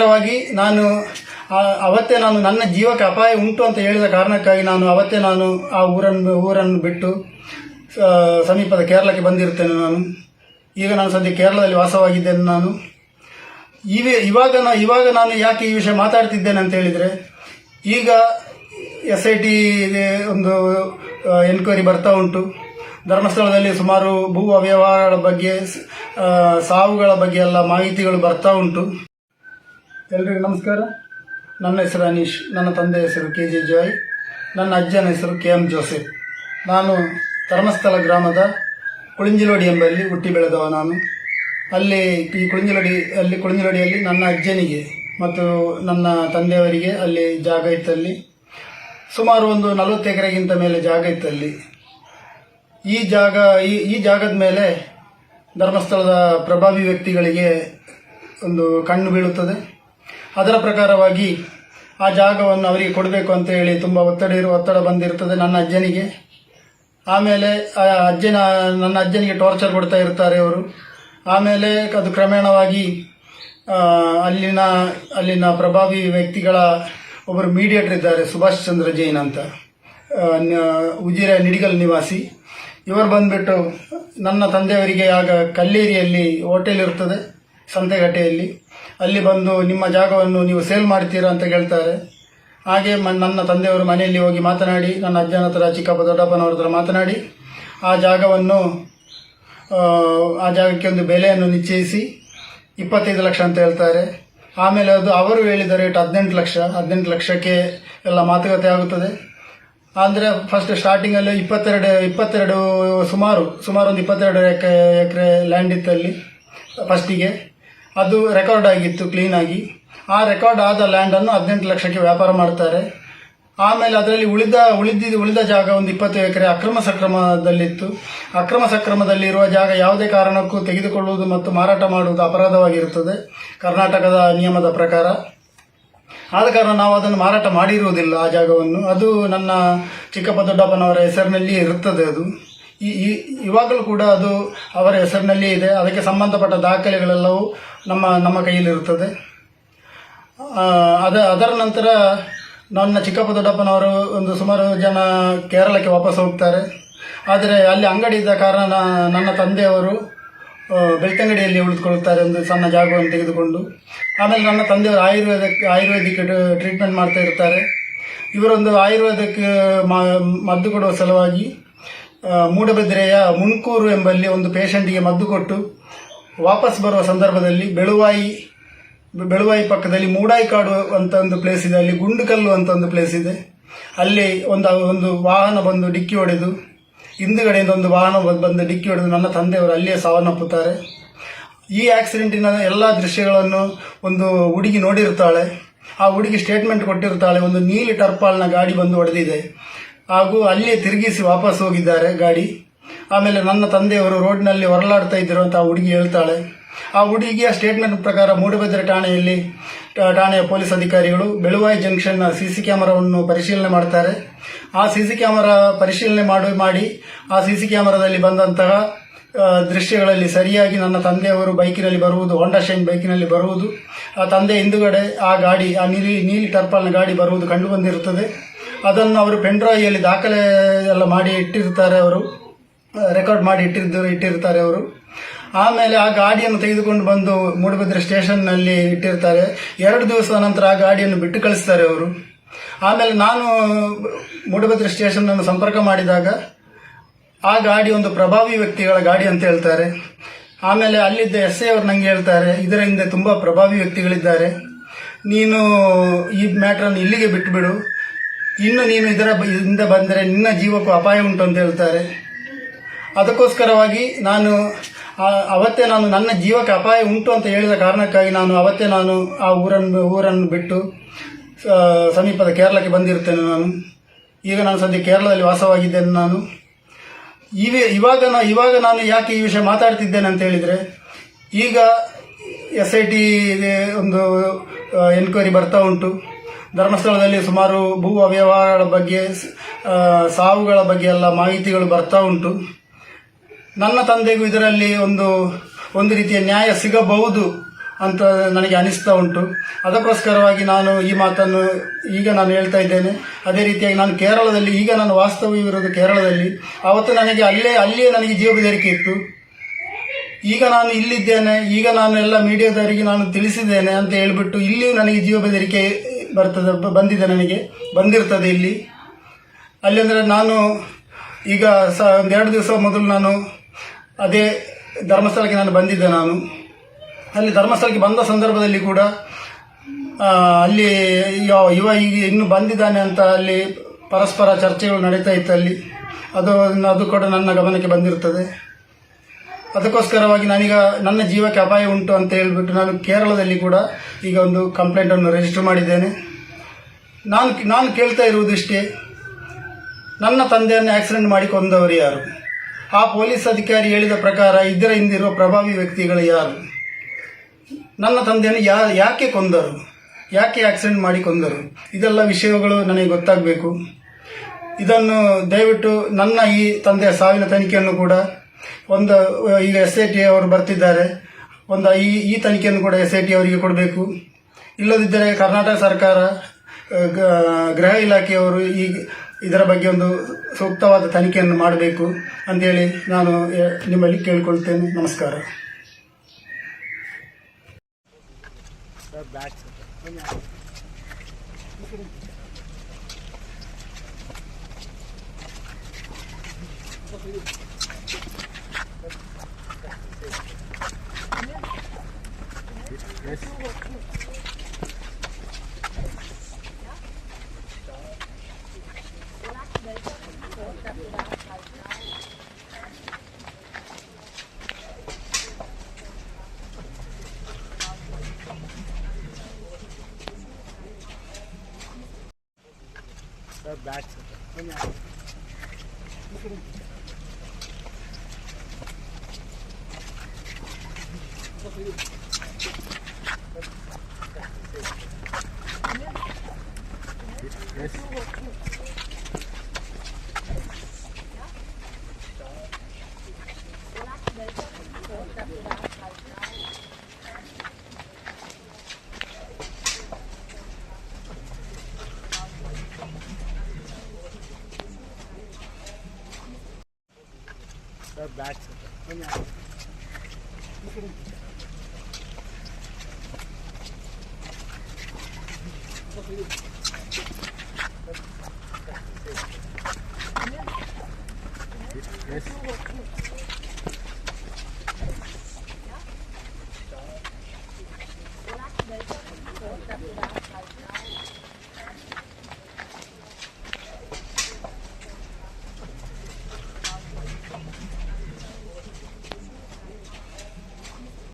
ವಾಗಿ ನಾನು ಅವತ್ತೇ ನಾನು ನನ್ನ ಜೀವಕ್ಕೆ ಅಪಾಯ ಉಂಟು ಅಂತ ಹೇಳಿದ ಕಾರಣಕ್ಕಾಗಿ ನಾನು ಅವತ್ತೇ ನಾನು ಆ ಊರನ್ನು ಊರನ್ನು ಬಿಟ್ಟು ಸಮೀಪದ ಕೇರಳಕ್ಕೆ ಬಂದಿರ್ತೇನೆ ನಾನು. ಈಗ ನಾನು ಸದ್ಯ ಕೇರಳದಲ್ಲಿ ವಾಸವಾಗಿದ್ದೇನೆ ನಾನು. ಇವೇ, ಇವಾಗ ನಾ, ಇವಾಗ ನಾನು ಯಾಕೆ ಈ ವಿಷಯ ಮಾತಾಡ್ತಿದ್ದೇನೆ ಅಂತ ಹೇಳಿದರೆ, ಈಗ ಎಸ್ ಐ ಟಿ ಒಂದು ಎನ್ಕ್ವೈರಿ ಬರ್ತಾ ಉಂಟು. ಧರ್ಮಸ್ಥಳದಲ್ಲಿ ಸುಮಾರು ಭೂ ಅವ್ಯವಹಾರಗಳ ಬಗ್ಗೆ ಸಾವುಗಳ ಬಗ್ಗೆ ಎಲ್ಲ ಮಾಹಿತಿಗಳು ಬರ್ತಾ ಉಂಟು. ಎಲ್ರಿಗೂ ನಮಸ್ಕಾರ. ನನ್ನ ಹೆಸರು ಅನೀಶ್. ನನ್ನ ತಂದೆ ಹೆಸರು ಕೆ ಜೆ ಜಾಯ್. ನನ್ನ ಅಜ್ಜನ ಹೆಸರು ಕೆ ಎಂ ಜೋಸೆಫ್. ನಾನು ಧರ್ಮಸ್ಥಳ ಗ್ರಾಮದ ಕುಳಿಂಜಿಲೋಡಿ ಎಂಬಲ್ಲಿ ಹುಟ್ಟಿ ಬೆಳೆದವ ನಾನು. ಅಲ್ಲಿ ಈ ಕುಳಿಂಜಿಲೋಡಿ, ಅಲ್ಲಿ ಕುಳಿಂಜಿಲೋಡಿಯಲ್ಲಿ ನನ್ನ ಅಜ್ಜನಿಗೆ ಮತ್ತು ನನ್ನ ತಂದೆಯವರಿಗೆ ಅಲ್ಲಿ ಜಾಗ ಇತ್ತಲ್ಲಿ. ಸುಮಾರು ಒಂದು ನಲವತ್ತು ಎಕರೆಗಿಂತ ಮೇಲೆ ಜಾಗ ಇತ್ತಲ್ಲಿ. ಈ ಜಾಗ, ಈ ಈ ಜಾಗದ ಮೇಲೆ ಧರ್ಮಸ್ಥಳದ ಪ್ರಭಾವಿ ವ್ಯಕ್ತಿಗಳಿಗೆ ಒಂದು ಕಣ್ಣು ಬೀಳುತ್ತದೆ. ಅದರ ಪ್ರಕಾರವಾಗಿ ಆ ಜಾಗವನ್ನು ಅವರಿಗೆ ಕೊಡಬೇಕು ಅಂತ ಹೇಳಿ ತುಂಬ ಒತ್ತಡ ಇರುವ ಒತ್ತಡ ಬಂದಿರ್ತದೆ ನನ್ನ ಅಜ್ಜನಿಗೆ. ಆಮೇಲೆ ಆ ಅಜ್ಜನ, ನನ್ನ ಅಜ್ಜನಿಗೆ ಟಾರ್ಚರ್ ಕೊಡ್ತಾ ಇರ್ತಾರೆ ಅವರು. ಆಮೇಲೆ ಅದು ಕ್ರಮೇಣವಾಗಿ ಅಲ್ಲಿನ ಅಲ್ಲಿನ ಪ್ರಭಾವಿ ವ್ಯಕ್ತಿಗಳ ಒಬ್ಬರು ಮೀಡಿಯೇಟರ್ ಇದ್ದಾರೆ, ಸುಭಾಷ್ ಚಂದ್ರ ಜೈನ್ ಅಂತ. ಉಜಿರೆ ನಿಡಿಗಲ್ ನಿವಾಸಿ. ಇವರು ಬಂದ್ಬಿಟ್ಟು ನನ್ನ ತಂದೆಯವರಿಗೆ ಆಗ ಕಲ್ಲೇರಿಯಲ್ಲಿ ಹೋಟೆಲ್ ಇರ್ತದೆ ಸಂತೆಗಟ್ಟೆಯಲ್ಲಿ ಅಲ್ಲಿ ಬಂದು ನಿಮ್ಮ ಜಾಗವನ್ನು ನೀವು ಸೇಲ್ ಮಾಡ್ತೀರಾ ಅಂತ ಕೇಳ್ತಾರೆ. ಹಾಗೆ ನನ್ನ ತಂದೆಯವರು ಮನೆಯಲ್ಲಿ ಹೋಗಿ ಮಾತನಾಡಿ ನನ್ನ ಅಜ್ಜನ ಹತ್ರ ಚಿಕ್ಕಪ್ಪ ದೊಡ್ಡಪ್ಪನವ್ರ ಹತ್ರ ಮಾತನಾಡಿ ಆ ಜಾಗವನ್ನು ಆ, ಜಾಗಕ್ಕೆ ಒಂದು ಬೆಲೆಯನ್ನು ನಿಶ್ಚಯಿಸಿ ಇಪ್ಪತ್ತೈದು ಲಕ್ಷ ಅಂತ ಹೇಳ್ತಾರೆ. ಆಮೇಲೆ ಅದು ಅವರು ಹೇಳಿದ ರೇಟ್ ಹದಿನೆಂಟು ಲಕ್ಷ. ಹದಿನೆಂಟು ಲಕ್ಷಕ್ಕೆ ಎಲ್ಲ ಮಾತುಕತೆ ಆಗುತ್ತದೆ. ಅಂದರೆ ಫಸ್ಟ್ ಸ್ಟಾರ್ಟಿಂಗಲ್ಲಿ ಇಪ್ಪತ್ತೆರಡು ಇಪ್ಪತ್ತೆರಡು ಸುಮಾರು ಸುಮಾರು ಒಂದು ಇಪ್ಪತ್ತೆರಡು ಎಕರೆ ಎಕರೆ ಲ್ಯಾಂಡ್ ಇತ್ತಲ್ಲಿ ಫಸ್ಟಿಗೆ ಅದು ರೆಕಾರ್ಡ್ ಆಗಿತ್ತು ಕ್ಲೀನಾಗಿ ಆ ರೆಕಾರ್ಡ್ ಆದ ಲ್ಯಾಂಡನ್ನು ಹದಿನೆಂಟು ಲಕ್ಷಕ್ಕೆ ವ್ಯಾಪಾರ ಮಾಡ್ತಾರೆ. ಆಮೇಲೆ ಅದರಲ್ಲಿ ಉಳಿದ ಉಳಿದಿದ್ದು ಉಳಿದ ಜಾಗ ಒಂದು ಇಪ್ಪತ್ತು ಎಕರೆ ಅಕ್ರಮ ಸಕ್ರಮದಲ್ಲಿತ್ತು. ಅಕ್ರಮ ಸಕ್ರಮದಲ್ಲಿರುವ ಜಾಗ ಯಾವುದೇ ಕಾರಣಕ್ಕೂ ತೆಗೆದುಕೊಳ್ಳುವುದು ಮತ್ತು ಮಾರಾಟ ಮಾಡುವುದು ಅಪರಾಧವಾಗಿರುತ್ತದೆ, ಕರ್ನಾಟಕದ ನಿಯಮದ ಪ್ರಕಾರ. ಆದ ಕಾರಣ ನಾವು ಅದನ್ನು ಮಾರಾಟ ಮಾಡಿರುವುದಿಲ್ಲ ಆ ಜಾಗವನ್ನು. ಅದು ನನ್ನ ಚಿಕ್ಕಪ್ಪ ದೊಡ್ಡಪ್ಪನವರ ಹೆಸರಿನಲ್ಲಿ ಇರುತ್ತದೆ ಅದು. ಈ ಇವಾಗಲೂ ಕೂಡ ಅದು ಅವರ ಹೆಸರಿನಲ್ಲಿ ಇದೆ. ಅದಕ್ಕೆ ಸಂಬಂಧಪಟ್ಟ ದಾಖಲೆಗಳೆಲ್ಲವೂ ನಮ್ಮ ನಮ್ಮ ಕೈಯಲ್ಲಿರುತ್ತದೆ. ಅದ, ಅದರ ನಂತರ ನನ್ನ ಚಿಕ್ಕಪ್ಪ ದೊಡ್ಡಪ್ಪನವರು ಒಂದು ಸುಮಾರು ಜನ ಕೇರಳಕ್ಕೆ ವಾಪಸ್ ಹೋಗ್ತಾರೆ. ಆದರೆ ಅಲ್ಲಿ ಅಂಗಡಿ ಇದ್ದ ಕಾರಣ ನನ್ನ ತಂದೆಯವರು ಬೆಳ್ತಂಗಡಿಯಲ್ಲಿ ಉಳಿದುಕೊಳ್ಳುತ್ತಾರೆ ಒಂದು ಸಣ್ಣ ಜಾಗವನ್ನು ತೆಗೆದುಕೊಂಡು. ಆಮೇಲೆ ನನ್ನ ತಂದೆಯವರು ಆಯುರ್ವೇದ ಆಯುರ್ವೇದಿಕ್ ಟ್ರೀಟ್ಮೆಂಟ್ ಮಾಡ್ತಾ ಇರ್ತಾರೆ ಇವರೊಂದು ಆಯುರ್ವೇದಕ್ಕೆ ಮದ್ದು ಕೊಡುವ ಸಲುವಾಗಿ ಮೂಡಬಿದ್ರೆಯ ಮುನ್ಕೂರು ಎಂಬಲ್ಲಿ ಒಂದು ಪೇಷಂಟಿಗೆ ಮದ್ದು ಕೊಟ್ಟು ವಾಪಸ್ ಬರುವ ಸಂದರ್ಭದಲ್ಲಿ ಬೆಳುವಾಯಿ ಬೆಳುವಾಯಿ ಪಕ್ಕದಲ್ಲಿ ಮೂಡಾಯಿ ಕಾಡು ಅಂತ ಒಂದು ಪ್ಲೇಸ್ ಇದೆ, ಅಲ್ಲಿ ಗುಂಡುಕಲ್ಲು ಅಂತ ಒಂದು ಪ್ಲೇಸ್ ಇದೆ. ಅಲ್ಲಿ ಒಂದು ಒಂದು ವಾಹನ ಬಂದು ಡಿಕ್ಕಿ ಹೊಡೆದು, ಹಿಂದುಗಡೆಯಿಂದ ಒಂದು ವಾಹನ ಬಂದು- ಡಿಕ್ಕಿ ಹೊಡೆದು ನನ್ನ ತಂದೆಯವರು ಅಲ್ಲಿಯೇ ಸಾವನ್ನಪ್ಪುತ್ತಾರೆ. ಈ ಆಕ್ಸಿಡೆಂಟಿನ ಎಲ್ಲ ದೃಶ್ಯಗಳನ್ನು ಒಂದು ಹುಡುಗಿ ನೋಡಿರ್ತಾಳೆ. ಆ ಹುಡುಗಿ ಸ್ಟೇಟ್ಮೆಂಟ್ ಕೊಟ್ಟಿರ್ತಾಳೆ, ಒಂದು ನೀಲಿ ಟರ್ಪಾಲ್ನ ಗಾಡಿ ಬಂದು ಹೊಡೆದಿದೆ. ಹಾಗೂ ಅಲ್ಲಿ ತಿರುಗಿಸಿ ವಾಪಸ್ ಹೋಗಿದ್ದಾರೆ ಗಾಡಿ. ಆಮೇಲೆ ನನ್ನ ತಂದೆಯವರು ರೋಡ್ನಲ್ಲಿ ಹೊರಲಾಡ್ತಾ ಇದ್ದರು ಅಂತ ಆ ಹುಡುಗಿ ಹೇಳ್ತಾಳೆ. ಆ ಹುಡುಗಿಯ ಸ್ಟೇಟ್ಮೆಂಟ್ ಪ್ರಕಾರ ಮೂಡುಬಿದ್ರೆ ಠಾಣೆಯಲ್ಲಿ ಠಾಣೆಯ ಪೊಲೀಸ್ ಅಧಿಕಾರಿಗಳು ಬೆಳುವಾಯಿ ಜಂಕ್ಷನ್ನ ಸಿ ಸಿ ಕ್ಯಾಮರಾವನ್ನು ಪರಿಶೀಲನೆ ಮಾಡ್ತಾರೆ. ಆ ಸಿ ಸಿ ಕ್ಯಾಮರಾ ಪರಿಶೀಲನೆ ಮಾಡಿ ಮಾಡಿ ಆ ಸಿ ಸಿ ಕ್ಯಾಮರಾದಲ್ಲಿ ಬಂದಂತಹ ದೃಶ್ಯಗಳಲ್ಲಿ ಸರಿಯಾಗಿ ನನ್ನ ತಂದೆಯವರು ಬೈಕಿನಲ್ಲಿ ಬರುವುದು ಹೋಂಡಾ ಶೈನ್ ಬೈಕಿನಲ್ಲಿ ಬರುವುದು, ಆ ತಂದೆ ಹಿಂದುಗಡೆ ಆ ಗಾಡಿ, ಆ ನೀಲಿ ನೀಲಿ ಟರ್ಪಲ್ನ ಗಾಡಿ ಬರುವುದು ಕಂಡು ಬಂದಿರುತ್ತದೆ. ಅದನ್ನು ಅವರು ಪೆನ್ಡ್ರಾಯಿಯಲ್ಲಿ ದಾಖಲೆ ಎಲ್ಲ ಮಾಡಿ ಇಟ್ಟಿರ್ತಾರೆ ಅವರು. ರೆಕಾರ್ಡ್ ಮಾಡಿ ಇಟ್ಟಿದ್ದು ಇಟ್ಟಿರ್ತಾರೆ ಅವರು. ಆಮೇಲೆ ಆ ಗಾಡಿಯನ್ನು ತೆಗೆದುಕೊಂಡು ಬಂದು ಮೂಡಬಿದ್ರೆ ಸ್ಟೇಷನ್ನಲ್ಲಿ ಇಟ್ಟಿರ್ತಾರೆ. ಎರಡು ದಿವಸದ ನಂತರ ಆ ಗಾಡಿಯನ್ನು ಬಿಟ್ಟು ಕಳಿಸ್ತಾರೆ ಅವರು. ಆಮೇಲೆ ನಾನು ಮೂಡಬಿದ್ರೆ ಸ್ಟೇಷನ್ನನ್ನು ಸಂಪರ್ಕ ಮಾಡಿದಾಗ ಆ ಗಾಡಿ ಒಂದು ಪ್ರಭಾವಿ ವ್ಯಕ್ತಿಗಳ ಗಾಡಿ ಅಂತ ಹೇಳ್ತಾರೆ. ಆಮೇಲೆ ಅಲ್ಲಿದ್ದ ಎಸ್ ಐ ಅವರು ನಂಗೆ ಹೇಳ್ತಾರೆ, ಇದರ ಹಿಂದೆ ತುಂಬ ಪ್ರಭಾವಿ ವ್ಯಕ್ತಿಗಳಿದ್ದಾರೆ. ನೀನು ಈ ಮ್ಯಾಟ್ರನ್ನು ಇಲ್ಲಿಗೆ ಬಿಟ್ಟುಬಿಡು ಇನ್ನು ನೀನು ಇದರ ಇಂದ ಬಂದರೆ ನಿನ್ನ ಜೀವಕ್ಕೂ ಅಪಾಯ ಉಂಟು ಅಂತ ಹೇಳ್ತಾರೆ. ಅದಕ್ಕೋಸ್ಕರವಾಗಿ ನಾನು ಅವತ್ತೇ ನಾನು ನನ್ನ ಜೀವಕ್ಕೆ ಅಪಾಯ ಉಂಟು ಅಂತ ಹೇಳಿದ ಕಾರಣಕ್ಕಾಗಿ ನಾನು ಅವತ್ತೇ ನಾನು ಆ ಊರನ್ನು ಊರನ್ನು ಬಿಟ್ಟು ಸಮೀಪದ ಕೇರಳಕ್ಕೆ ಬಂದಿರ್ತೇನೆ ನಾನು. ಈಗ ನಾನು ಸದ್ಯ ಕೇರಳದಲ್ಲಿ ವಾಸವಾಗಿದ್ದೇನೆ ನಾನು. ಇವೆ, ಇವಾಗ ನಾ, ಇವಾಗ ನಾನು ಯಾಕೆ ಈ ವಿಷಯ ಮಾತಾಡ್ತಿದ್ದೇನೆ ಅಂತ ಹೇಳಿದರೆ, ಈಗ ಎಸ್ ಐ ಟಿ ಒಂದು ಎನ್ಕ್ವೈರಿ ಬರ್ತಾ ಉಂಟು. ಧರ್ಮಸ್ಥಳದಲ್ಲಿ ಸುಮಾರು ಭೂ ಅವ್ಯವಹಾರಗಳ ಬಗ್ಗೆ ಸಾವುಗಳ ಬಗ್ಗೆ ಎಲ್ಲ ಮಾಹಿತಿಗಳು ಬರ್ತಾ ಉಂಟು. ನನ್ನ ತಂದೆಗೂ ಇದರಲ್ಲಿ ಒಂದು ಒಂದು ರೀತಿಯ ನ್ಯಾಯ ಸಿಗಬಹುದು ಅಂತ ನನಗೆ ಅನಿಸ್ತಾ ಉಂಟು. ಅದಕ್ಕೋಸ್ಕರವಾಗಿ ನಾನು ಈ ಮಾತನ್ನು ಈಗ ನಾನು ಹೇಳ್ತಾ ಇದ್ದೇನೆ. ಅದೇ ರೀತಿಯಾಗಿ ನಾನು ಕೇರಳದಲ್ಲಿ, ಈಗ ನಾನು ವಾಸ್ತವ್ಯವಿರೋದು ಕೇರಳದಲ್ಲಿ ಆವತ್ತು ನನಗೆ ಅಲ್ಲೇ, ಅಲ್ಲಿಯೇ ನನಗೆ ಜೀವ ಬೆದರಿಕೆ ಇತ್ತು. ಈಗ ನಾನು ಇಲ್ಲಿದ್ದೇನೆ, ಈಗ ನಾನು ಎಲ್ಲ ಮೀಡಿಯಾದವರಿಗೆ ನಾನು ತಿಳಿಸಿದ್ದೇನೆ ಅಂತ ಹೇಳಿಬಿಟ್ಟು ಇಲ್ಲಿಯೂ ನನಗೆ ಜೀವ ಬೆದರಿಕೆ ಬರ್ತದೆ ಬಂದಿದೆ ನನಗೆ. ಬಂದಿರ್ತದೆ ಇಲ್ಲಿ. ಅಲ್ಲಿ ಅಂದರೆ ನಾನು ಈಗ ಸ, ಒಂದು ಎರಡು ದಿವಸ ಮೊದಲು ನಾನು ಅದೇ ಧರ್ಮಸ್ಥಳಕ್ಕೆ ನಾನು ಬಂದಿದ್ದೆ ನಾನು. ಅಲ್ಲಿ ಧರ್ಮಸ್ಥಳಕ್ಕೆ ಬಂದ ಸಂದರ್ಭದಲ್ಲಿ ಕೂಡ ಅಲ್ಲಿ ಯುವ ಈಗ ಇನ್ನು ಬಂದಿದ್ದಾನೆ ಅಂತ ಅಲ್ಲಿ ಪರಸ್ಪರ ಚರ್ಚೆಗಳು ನಡೀತಾ ಇತ್ತು ಅಲ್ಲಿ. ಅದು ಅದು ಕೂಡ ನನ್ನ ಗಮನಕ್ಕೆ ಬಂದಿರ್ತದೆ. ಅದಕ್ಕೋಸ್ಕರವಾಗಿ ನಾನೀಗ ನನ್ನ ಜೀವಕ್ಕೆ ಅಪಾಯ ಉಂಟು ಅಂತ ಹೇಳಿಬಿಟ್ಟು ನಾನು ಕೇರಳದಲ್ಲಿ ಕೂಡ ಈಗ ಒಂದು ಕಂಪ್ಲೇಂಟನ್ನು ರಿಜಿಸ್ಟರ್ ಮಾಡಿದ್ದೇನೆ. ನಾನು ನಾನು ಕೇಳ್ತಾ ಇರುವುದಿಷ್ಟೇ, ನನ್ನ ತಂದೆಯನ್ನು ಆಕ್ಸಿಡೆಂಟ್ ಮಾಡಿ ಕೊಂದವರು ಯಾರು? ಆ ಪೊಲೀಸ್ ಅಧಿಕಾರಿ ಹೇಳಿದ ಪ್ರಕಾರ ಇದರ ಹಿಂದಿರುವ ಪ್ರಭಾವಿ ವ್ಯಕ್ತಿಗಳು ಯಾರು? ನನ್ನ ತಂದೆಯನ್ನು ಯಾ, ಯಾಕೆ ಕೊಂದರು? ಯಾಕೆ ಆಕ್ಸಿಡೆಂಟ್ ಮಾಡಿ ಕೊಂದರು? ಇದೆಲ್ಲ ವಿಷಯಗಳು ನನಗೆ ಗೊತ್ತಾಗಬೇಕು. ಇದನ್ನು ದಯವಿಟ್ಟು ನನ್ನ ಈ ತಂದೆಯ ಸಾವಿನ ತನಿಖೆಯನ್ನು ಕೂಡ ಒಂದು, ಈಗ ಎಸ್ ಐ ಟಿ ಅವರು ಬರ್ತಿದ್ದಾರೆ. ಒಂದು ಈ ಈ ತನಿಖೆಯನ್ನು ಕೂಡ ಎಸ್ ಐ ಟಿ ಅವರಿಗೆ ಕೊಡಬೇಕು. ಇಲ್ಲದಿದ್ದರೆ ಕರ್ನಾಟಕ ಸರ್ಕಾರ ಗೃಹ ಇಲಾಖೆಯವರು ಈ, ಇದರ ಬಗ್ಗೆ ಒಂದು ಸೂಕ್ತವಾದ ತನಿಖೆಯನ್ನು ಮಾಡಬೇಕು ಅಂತೇಳಿ ನಾನು ನಿಮ್ಮಲ್ಲಿ ಕೇಳಿಕೊಳ್ತೇನೆ. ನಮಸ್ಕಾರ. Back bats verdade. Olha. Thank